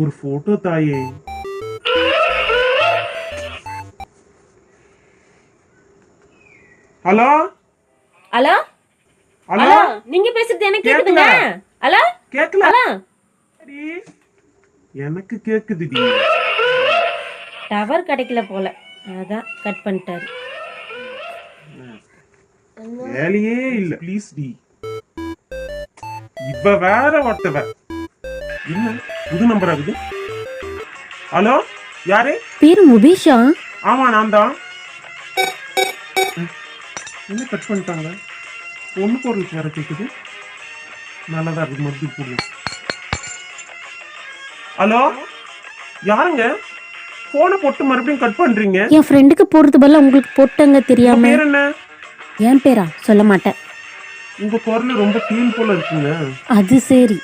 ஒரு போட்டோ தாயே. Hello? Hello? Hello? நீங்க பேசுறது எனக்கு கேக்குதுங்க ஹலோ? கேக்கல. ஹலோ? எனக்கு கேக்குதுடி டவர் கிடைக்கல போல. அதான் கட் பண்ணிட்டாரு. வேலையே இல்ல. ப்ளீஸ் டி. இவ வேற ஒருத்தவ. என்ன? புது நம்பர் ஆகுது ஹலோ யாரு? பேரு முபீஷா. ஆமா நான் தான். என்ன கட் பண்ணிட்டாங்க? ஒண்ணு பொருளுக்கு வேற கேக்குது. நல்லதா இருக்கு மறுபடியும் போடுவோம் ஹலோ யாருங்க? போனை போட்டு மறுபடியும் கட் பண்றீங்க? என் ஃப்ரெண்டுக்கு போறது பதிலா உங்களுக்கு போட்டங்க தெரியாம. பேர் என்ன? என் பேரா? சொல்ல மாட்டேன். உங்க குரல் ரொம்ப தீன் போல இருக்குங்க. அது சரி.